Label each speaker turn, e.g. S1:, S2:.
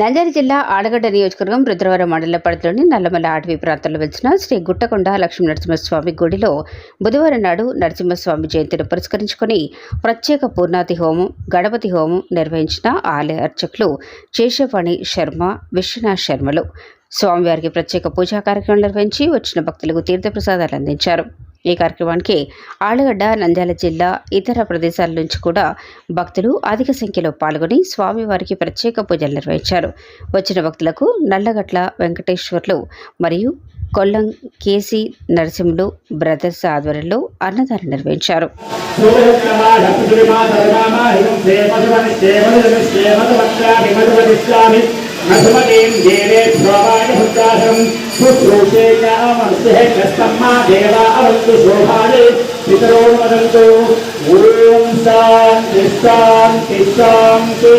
S1: నంద్యాల జిల్లా ఆడగడ్డ నియోజకవర్గం రుద్రవరం మండల పరిధిలోని నల్లమల అటవీ ప్రాంతంలో వెలిసిన శ్రీ గుట్టకొండ లక్ష్మీ నరసింహస్వామి గుడిలో బుధవారం నాడు నరసింహస్వామి జయంతిని పురస్కరించుకొని ప్రత్యేక పూర్ణాతి హోమం గణపతి హోమం నిర్వహించిన ఆలయ అర్చకులు శేషవాణి శర్మ విశ్వనాథ్ శర్మలు. స్వామివారికి ప్రత్యేక పూజా కార్యక్రమం నిర్వహించి వచ్చిన భక్తులకు తీర్థప్రసాదాలు అందించారు. ఈ కార్యక్రమానికి ఆళ్ళగడ్డ నంద్యాల జిల్లా ఇతర ప్రదేశాల నుంచి కూడా భక్తులు అధిక సంఖ్యలో పాల్గొని స్వామివారికి ప్రత్యేక పూజలు నిర్వహించారు. వచ్చిన భక్తులకు నల్లగట్ల వెంకటేశ్వర్లు మరియు కొల్లం కేసీ నరసింహులు బ్రదర్స్ ఆధ్వర్యంలో అన్నదానం నిర్వహించారు.
S2: మధుమతీం దేవే శుశ్రూషే చామర్తే దేవా భవంతు శోభాని పితరో వదంతు ఓం శాంతి శాంతి శాంతి